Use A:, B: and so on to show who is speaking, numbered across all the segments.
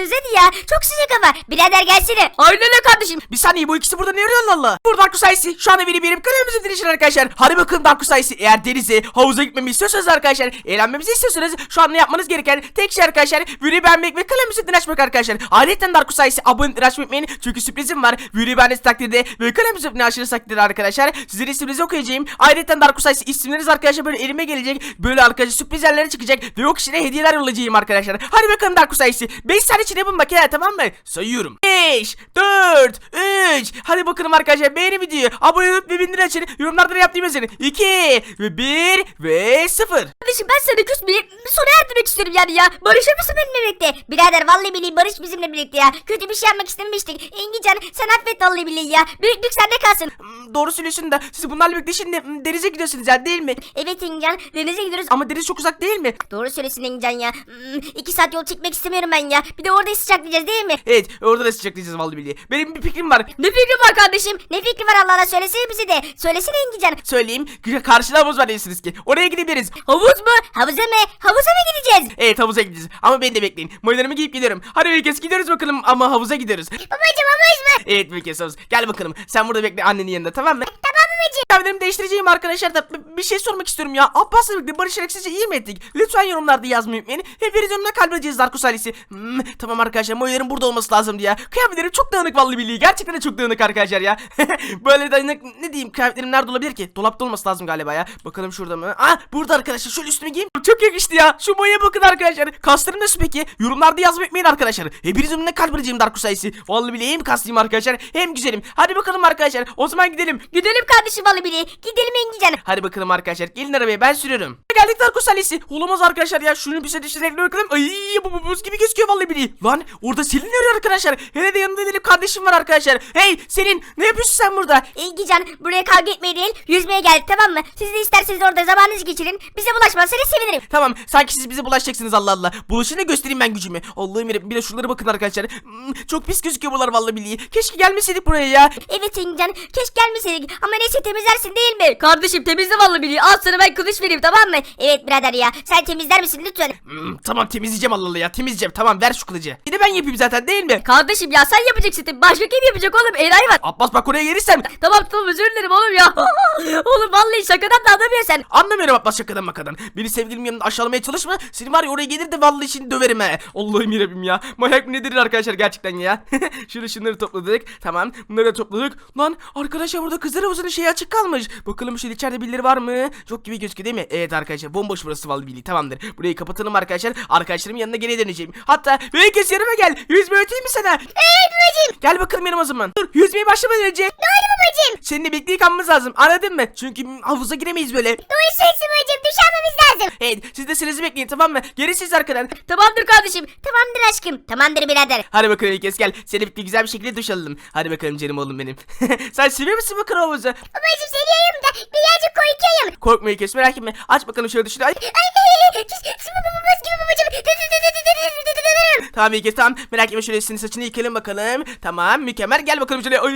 A: hadi ya. Çok sıcak hava. Birader gelsene.
B: Aynen öyle kardeşim. Bir saniye bu ikisi burada ne arıyor Allah? Burada Darkus Sayısı şu anda beni benim kanalımızı dinleyin arkadaşlar. Hadi bakalım Darkus Sayısı eğer denize havuza gitmemi istiyorsanız arkadaşlar. Eğlenmemizi istiyorsanız şu anda yapmanız gereken tek şey arkadaşlar. Videoyu beğenmek ve kanalımızı açmak arkadaşlar. Ayrıca Darkus Sayısı abone açmayı unutmayın. Çünkü sürprizim var. Videoyu beğendiğiniz takdirde ve kanalımızı açırız takdirde arkadaşlar. Sizin isminizi okuyacağım. Ayrıca Darkus Sayısı isimleriniz arkadaşlar böyle elime gelecek. Böyle arkadaşlar sürpriz yerlere çıkacak. Ve o kişilere hediyeler yollayacağım arkadaşlar. Hadi bakalım Darkus Sayısı. 5 saniye içinde yapın ha, tamam mı? Sayıyorum. 5, 4, 3. Hadi bakalım arkadaşlar beğeni videoyu. Abone olup ve bildirim açın. Yorumlarda ne yaptığımı yazın. 2 ve 1 ve 0.
A: Kardeşim ben sana küsmeyeyim. Sona erdirmek istiyorum yani ya. Barışır mısın benimle birlikte? Birader vallahi billahi barış bizimle birlikte ya. Kötü bir şey yapmak istemiştik. Engican sen affet vallahi billahi ya. Büyüklük sende kalsın.
B: Hmm, Doğru söylüyorsun da siz bunlarla birlikte şimdi hmm, denize gidiyorsunuz yani değil mi?
A: Evet Engican denize gidiyoruz.
B: Ama deniz çok uzak değil mi?
A: Doğru söylesin Engican ya. Hmm, iki saat yol çekmek istemiyorum ben ya. Bir de orada sıcaklayacağız değil mi?
B: Evet orada da sıcaklayacağız vallahi billahi. Benim bir fikrim var.
A: Ne fikri var kardeşim? Ne fikri var Allah Allah söylesene bize de. Söylesene Engican.
B: Söyleyeyim. Karşıda havuz var değilsiniz ki. Oraya gidebiliriz.
A: Havuz mu? Havuza mı? Havuza mı gideceğiz?
B: Evet havuza gideceğiz. Ama beni de bekleyin. Mayolarımı giyip gidiyorum. Hadi herkes gidiyoruz bakalım ama havuza gidiyoruz.
A: Babacım havuz mu?
B: Evet herkes havuz. Gel bakalım. Sen burada bekle annenin yanında tamam mı?
A: Tamam babacım.
B: Kıyafetlerimi değiştireceğim arkadaşlar da bir şey sormak istiyorum ya. Abbas'la birlikte barışarak sizce iyi mi ettik? Lütfen yorumlarda yazmayı unutmayın. Hepiniz yorumda kalbedeceğiz Darkus ailesi. Hmm, tamam arkadaşlar mayoların burada olması lazım ya. Kıyafetlerim çok dağınık vallahi billahi. Gerçekten de çok dağınık arkadaşlar ya. Böyle dağınık ne diyeyim kıyafetlerim nerede olabilir ki? Dolapta olması lazım galiba ya. Bakalım şurada mı? Ah burada arkadaşlar şöyle üstüme giyeyim. Çok yakıştı ya. Şu boya bakın arkadaşlar. Kaslarım nasıl peki? Yorumlarda yazmayı unutmayın arkadaşlar. Hepiniz yorumda kalbedeceğim Darkus ailesi. Vallahi billahi hem kaslıyım arkadaşlar hem güzelim. Hadi bakalım arkadaşlar. O zaman gidelim.
A: Gidelim kardeşim vallahi billahi. Gidelim Engican.
B: Hadi bakalım arkadaşlar. Gelin arabaya ben sürüyorum. Geldik Darkus Ailesi. Olamaz arkadaşlar ya. Şunu bir şey şöyle bakalım. Ay bu, bu buz gibi gözüküyor vallahi biri. Lan orada Selin arıyor arkadaşlar. Hele de yanında benim kardeşim var arkadaşlar. Hey Selin ne yapıyorsun sen burada?
A: Engican buraya kavga etmeye değil yüzmeye geldik tamam mı? Siz de isterseniz orada zamanınızı geçirin. Bize bulaşmazsanız sevinirim.
B: Tamam sanki siz bize bulaşacaksınız Allah Allah. Bulaşın da göstereyim ben gücümü. Allah'ım yarabbim bir de şunlara bakın arkadaşlar. Hmm, Çok pis gözüküyor bunlar vallahi billahi. Keşke gelmeseydik buraya ya.
A: Evet Engican keşke gelmeseydik ama neyse temizlersin değil mi? Kardeşim temizle vallahi billahi. Al sana ben kılıç vereyim tamam mı? Evet birader ya sen temizler misin lütfen?
B: Hmm, tamam temizleyeceğim Allah Allah ya temizleyeceğim. Tamam ver şu kılıcı. Bir de ben yapayım zaten değil mi?
A: Kardeşim ya sen yapacaksın. Başka kim yapacak oğlum? Eray var.
B: Abbas bak oraya gelirsen.
A: Tamam tamam özür dilerim oğlum ya. oğlum vallahi şakadan da anlamıyorsun sen.
B: Anlamıyorum Abbas şakadan makadan. Beni sevgilim yanında aşağılamaya çalışma. Seni var ya oraya gelir de vallahi şimdi döverim he. Allah'ım yarabbim ya. Manyak mı nedir arkadaşlar gerçekten ya. Şunu şunları topladık. Tamam bunları da topladık. Lan arkadaşlar burada kızlar havuzunun şeyi açık kalmış. Bakalım şöyle içeride birileri var mı? Yok gibi gözüküyor değil mi? Evet arkadaşlar bomboş burası vallahi billahi tamamdır. Burayı kapatalım arkadaşlar. Arkadaşlarımın yanına geri döneceğim. Hatta herkes yanıma gel. Yüzme öteyim mi sana?
A: Evet babacım.
B: Gel bakalım yanıma o zaman. Dur yüzmeye başlamadan önce.
A: Oldu babacım?
B: Seninle birlikte yıkanmamız lazım. Anladın mı? Çünkü havuza giremeyiz böyle.
A: Doğru söylüyorsun babacım duş almamız lazım.
B: Evet siz de sırası bekleyin tamam mı? Geri siz arkadan.
A: Tamamdır kardeşim. Tamamdır aşkım. Tamamdır birader.
B: Hadi bakalım İlkes gel. Seni birlikte güzel bir şekilde duş alalım. Hadi bakalım canım oğlum benim. Sen seviyor musun bakalım havuzu?
A: Babacım seviyorum da birazcık korkuyorum.
B: Korkma İlkes merak etme. Aç bakalım şöyle duşunu. Ay.
A: Ay buz gibi babacım.
B: Tamam İlkes tamam. Merak etme şöyle senin saçını yıkayalım bakalım. Tamam mükemmel. Gel bakalım şöyle. Ay.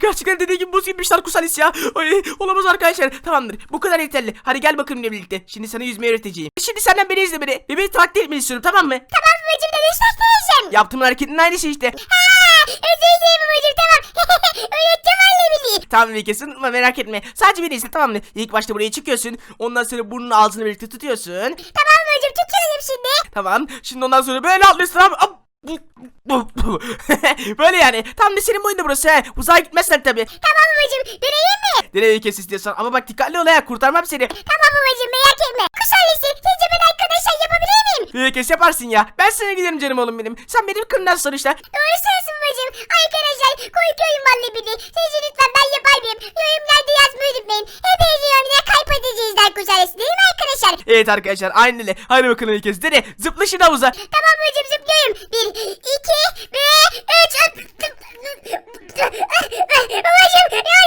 B: Gerçekten dediği gibi buz gibiymiş Darkus Alice ya. Ay. Olamaz arkadaşlar. Tamamdır. Bu kadar yeterli. Hadi gel bakalım benimle birlikte. Şimdi sana yüzmeyi öğreteceğim. Şimdi senden beni izle beni. Ve beni takdir etmeni istiyorum tamam mı?
A: Tamam babacım da destekleyelim.
B: Yaptığım hareketin aynısı işte.
A: Ha, özür dilerim babacım tamam. Öğreteceğim anne bileyim.
B: Tamam Vilkes'in ama merak etme. Sadece beni izle tamam mı? İlk başta buraya çıkıyorsun. Ondan sonra burnunu ağzını birlikte tutuyorsun.
A: Tamam babacım tutuyorum şimdi.
B: Tamam. Şimdi ondan sonra böyle atlıyorsun tamam? Hop. böyle yani. Tam da senin boyunda burası he. Uzağa gitmezsen tabi.
A: Tamam babacım deneyeyim mi?
B: Nereye Vilkes istiyorsan. Ama bak dikkatli ol ya. Kurtarmam seni.
A: Tamam babacım merak etme. Kuş ailesi sizce ben arkadaşlar yapabilir
B: Vilkes yaparsın ya. Ben sana giderim canım oğlum benim. Sen benim kırmızı sonuçta.
A: Doğru söylüyorsun babacım. Arkadaşlar korkuyorum vallahi billahi. Sizce lütfen ben yapar mıyım? Yorumlarda yazmayı unutmayın. Hepinizi yorumlara kalp atacağız daha ailesi değil mi arkadaşlar?
B: Evet arkadaşlar aynen öyle. Hadi bakalım Vilkes. Dene. Zıpla şimdi havuza.
A: Tamam babacım zıplıyorum. Bir, iki ve üç. babacım yardım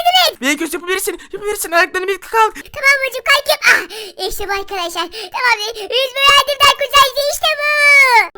A: et.
B: Vilkes yapabilirsin. Yapabilirsin. Ayaklarını bir kalk.
A: Tamam babacım kalkayım. Ah, işte bu arkadaşlar. Tamam yüzme öğrendim daha kuş ailesi işte bu.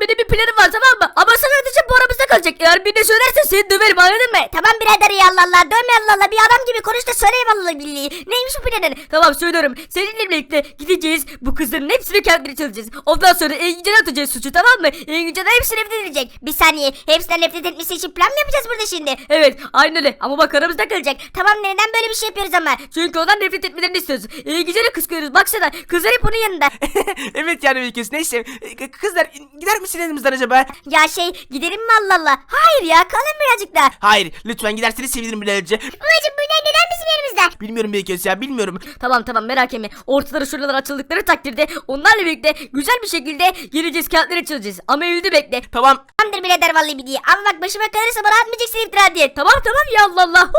C: Benim bir planım var tamam mı? Ama sen önce bu aramızda
A: kalacak. Eğer bir de söylersen seni döverim anladın mı? Tamam birader ya Allah Allah dövme Allah Allah bir adam gibi konuş da söyleyeyim Allah billahi. Neymiş bu birader? Tamam söylüyorum. Seninle birlikte gideceğiz. Bu kızların hepsini kendine çalacağız. Ondan sonra Engincan'a atacağız suçu tamam mı? Engincan'a hepsini nefret edecek. Bir saniye. Hepsinden nefret etmesi için plan mı yapacağız burada şimdi? Evet aynen öyle ama bak aramızda kalacak. Tamam neden böyle bir şey yapıyoruz ama? Çünkü ondan nefret etmelerini istiyoruz. Engincan'ı kıskanıyoruz. Baksana kızlar hep onun yanında.
B: evet yani Bilkis neyse. E, Kızlar gider misin elimizden acaba?
A: ya şey gidelim mi Allah Allah? Hayır ya kalın birazcık daha.
B: Hayır lütfen giderseniz sevinirim birazcık.
A: Babacım bu ne neden bizim yerimizde?
B: Bilmiyorum Bilkis ya bilmiyorum.
A: Tamam tamam merak etme. Ortaları şuralar açıldıkları takdirde onlarla birlikte güzel bir şekilde geleceğiz kağıtları açılacağız. Ama evde bekle.
B: Tamam.
A: Tamamdır birader vallahi bir diye. Ama bak başıma kalırsa bana atmayacaksın iftira diye. Tamam tamam ya Allah Allah.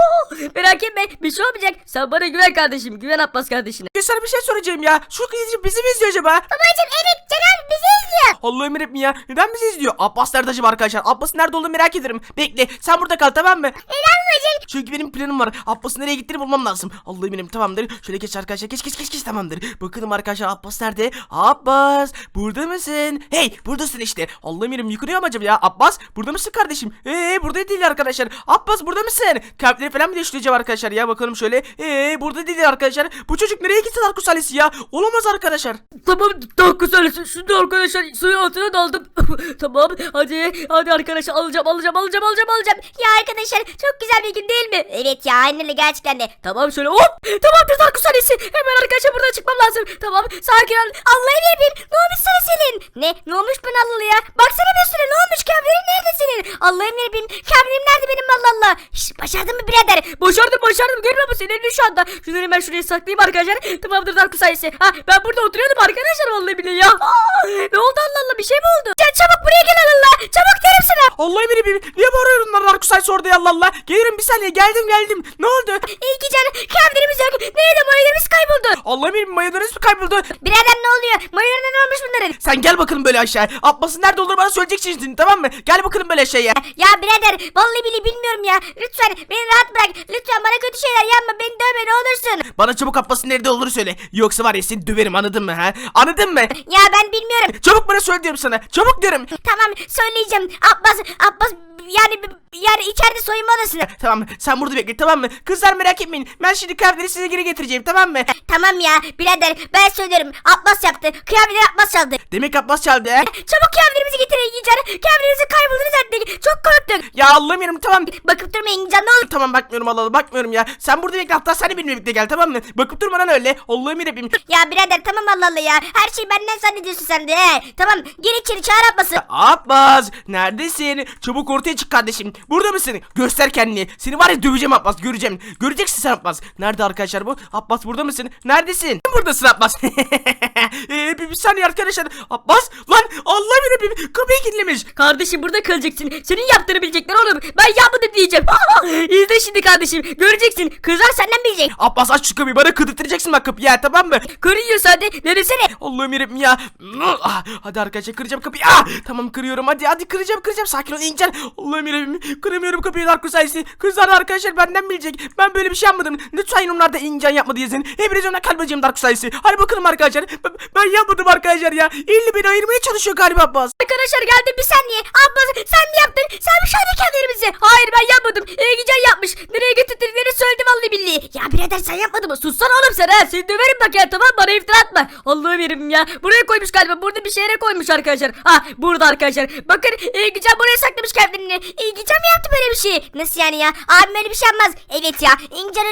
A: merak etme bir şey olmayacak. Sen bana güven kardeşim. Güven Abbas kardeşine.
B: Ya sana bir şey soracağım ya. Şu kız bizi mi izliyor acaba?
A: Babacım evet Canan bizi izliyor.
B: Allah'ım yarabbim ya. Neden bizi izliyor? Abbas nerede acaba arkadaşlar? Abbas'ın nerede olduğunu merak ederim. Bekle sen burada kal tamam mı?
A: Neden babacım?
B: Çünkü benim planım var. Abbas'ın nereye gittiğini bulmam lazım. Allah'ım benim tamamdır. Şöyle geç arkadaşlar. Geç geç geç geç tamamdır. Bakalım arkadaşlar Abbas nerede? Abbas burada mısın? Hey buradasın işte. Allah'ım benim yıkılıyor mu acaba ya? Abbas burada mısın kardeşim? Ee burada değil arkadaşlar. Abbas burada mısın? Kalpleri falan mı değiştireceğim arkadaşlar ya? Bakalım şöyle. Ee burada değil arkadaşlar. Bu çocuk nereye gitti Darkus ailesi ya? Olamaz arkadaşlar.
C: Tamam Darkus ailesi şimdi arkadaşlar suyun altına daldım. tamam hadi hadi arkadaşlar alacağım alacağım alacağım alacağım alacağım.
A: Ya arkadaşlar çok güzel bir gün değil mi? Evet ya aynen öyle gerçekten de.
C: Tamam şöyle hop tamamdır Darkus ailesi hemen arkadaşlar buradan çıkmam lazım. Tamam sakin ol.
A: Allah'ım yarabbim ne olmuş sana senin? Ne? Ne olmuş bana Allah ya? Baksana bir üstüne ne olmuş kablerin nerede senin? Allah'ım yarabbim kablerim nerede benim Allah Allah? Şş, başardın mı birader?
C: Başardım başardım görmüyor musun elini şu anda. Şunları hemen şuraya saklayayım arkadaşlar. Tamamdır Darkus ailesi. Ha ben burada oturuyordum arkadaşlar vallahi bile ya. Aa, ne oldu Allah Allah bir şey mi oldu?
A: Sen çabuk buraya gel Allah Allah. Çabuk derim sana.
B: Allah'ım benim. Niye bağırıyorsun lan Darkus ailesi orada ya Allah Allah? Gelirim bir saniye geldim geldim. Ne oldu?
A: İyi ki can kablerimiz yok. Nerede mayolarımız kayboldu?
B: Allah'ım benim mayonez mi kayboldu?
A: Birader ne oluyor? Mayolarına ne olmuş bunların?
B: Sen gel bakalım böyle aşağı. Abbas'ın nerede olduğunu bana söyleyeceksin şimdi tamam mı? Gel bakalım böyle aşağıya.
A: Ya birader vallahi bile bilmiyorum ya. Lütfen beni rahat bırak. Lütfen bana kötü şeyler yapma. Beni dövme ne olursun.
B: Bana çabuk Abbas'ın nerede olduğunu söyle. Yoksa var ya seni döverim anladın mı ha? Anladın mı?
A: Ya ben bilmiyorum.
B: Çabuk bana söyle diyorum sana. Çabuk diyorum.
A: Tamam söyleyeceğim. Abbas Abbas yani yani içeride soyunma odasında.
B: Tamam sen burada bekle tamam mı? Kızlar merak etmeyin. Ben şimdi kıyafetleri size geri getireceğim tamam mı?
A: Tamam ya birader ben söylüyorum. Abbas yaptı. Kıyafetleri Abbas çaldı.
B: Demek Abbas çaldı ha?
A: Çabuk kıyafetlerimizi getirin İncan. Kıyafetlerimizi kayboldunuz zannettik. Çok korktuk.
B: Ya benim tamam.
A: Bakıp durma İncan ne olur.
B: Tamam bakmıyorum Allah Allah bakmıyorum ya. Sen burada bekle hatta sen de benimle birlikte gel tamam mı? Bakıp durmadan öyle. Allah'ım yarabbim.
A: Ya birader tamam Allah Allah ya. Her şeyi benden zannediyorsun sen de. He. Tamam gir içeri çağır Abbas'ı.
B: Abbas neredesin? Çabuk ortaya çık kardeşim. Burada mısın? Göster kendini. Seni var ya döveceğim Abbas göreceğim. Göreceksin sen Abbas. Nerede arkadaşlar bu? Abbas burada mısın? Neredesin? Buradasın Abbas. ee, bir, bir saniye arkadaşlar. Abbas lan Allah beni kapıyı kilitlemiş.
C: Kardeşim burada kalacaksın. Senin yaptığını bilecekler oğlum. Ben yapmadım diyeceğim. İzle şimdi kardeşim. Göreceksin.
A: Kızlar senden bilecek.
B: Abbas aç şu kapıyı bana kıdırtacaksın bak kapıyı ya tamam mı?
C: Kırıyor hadi. Denesene.
B: Allah'ım yarabbim ya. Ah, Hadi arkadaşlar kıracağım kapıyı. Ah, tamam kırıyorum hadi hadi kıracağım kıracağım. Sakin ol İncan. Allah'ım yarabbim. Kıramıyorum kapıyı Darko sayesi. Kızlar arkadaşlar benden bilecek. Ben böyle bir şey yapmadım. Lütfen yorumlarda İncan yapmadı yazın. Hepiniz ona kalbacığım Darko sayesi. Hadi bakalım arkadaşlar. Ben, ben yapmadım arkadaşlar ya. İlle beni ayırmaya çalışıyor galiba Abbas.
A: Arkadaşlar geldim bir saniye. Abbas sen mi yaptın? Sen mi şahane kıyafetlerimizi?
C: Hayır ben yapmadım. Egecan yapmış. Nereye getirdiklerini söyledi vallahi billahi.
A: Ya birader sen yapmadın mı? Sus.
C: Sussana oğlum sen ha. Seni döverim bak ya tamam bana iftira atma. Allah'ım yerim ya. Buraya koymuş galiba. Burada bir şehre koymuş arkadaşlar. Ha burada arkadaşlar. Bakın Egecan buraya saklamış kendini.
A: İlgican mı yaptı böyle bir şey? Nasıl yani ya? Abim öyle bir şey yapmaz. Evet ya.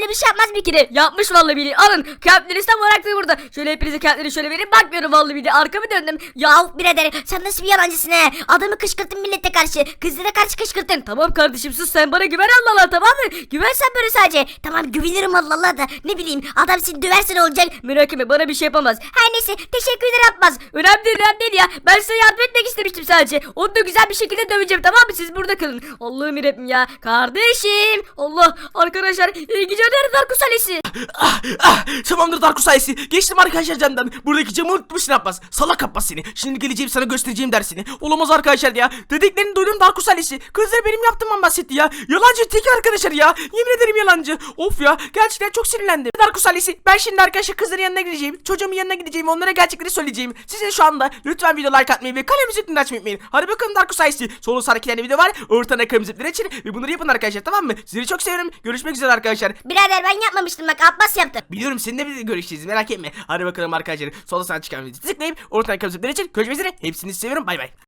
A: Öyle bir şey yapmaz bir kere.
C: Yapmış vallahi billahi. Alın. Kağıtlarınız tam olarak da burada. Şöyle hepinize kağıtları şöyle vereyim. Bakmıyorum vallahi billahi. Arkamı döndüm.
A: Ya birader sen nasıl bir yalancısın he? Adamı kışkırttın millete karşı. Kızlara karşı kışkırttın.
C: Tamam kardeşim sus sen bana güven Allah Allah tamam mı?
A: Güven sen böyle sadece. Tamam güvenirim Allah Allah da. Ne bileyim adam seni döverse ne olacak?
C: Merak etme bana bir şey yapamaz.
A: Her neyse teşekkür ederim Abbas.
C: Önemli değil önemli değil ya. Ben size yardım etmek istemiştim sadece. Onu da güzel bir şekilde döveceğim tamam mı? Siz burada kalın. Allah'ım ya. Kardeşim. Allah arkadaşlar. İyi nerede Darkus Alesi?
B: Ah, ah, tamamdır Darko sayesi. Geçtim arkadaşlar camdan. Buradaki camı unutmuşum. musun Abbas? Salak Abbas seni. Şimdi geleceğim sana göstereceğim dersini. Olamaz arkadaşlar ya. Dediklerini duydum Darkus ailesi. Kızlar benim yaptığımdan bahsetti ya. Yalancı tek arkadaşlar ya. Yemin ederim yalancı. Of ya. Gerçekten çok sinirlendim. Darkus ailesi. Ben şimdi arkadaşlar kızların yanına gideceğim. Çocuğumun yanına gideceğim. Onlara gerçekleri söyleyeceğim. Size şu anda lütfen video like atmayı ve kalem zıplını açmayı unutmayın. Hadi bakalım Darkus ailesi. Solu tane video var. Ortadan kalem zıplını açın. Ve bunları yapın arkadaşlar tamam mı? Sizleri çok seviyorum. Görüşmek üzere arkadaşlar.
A: Birader ben yapmamıştım bak Abbas yaptı.
B: Biliyorum seninle bir görüşeceğiz merak etme. Hadi bakalım arkadaşlar. Solda sağ çıkan videoyu tıklayıp ortadan açın. Görüşmek üzere. Hepsini seviyorum. Bay bay.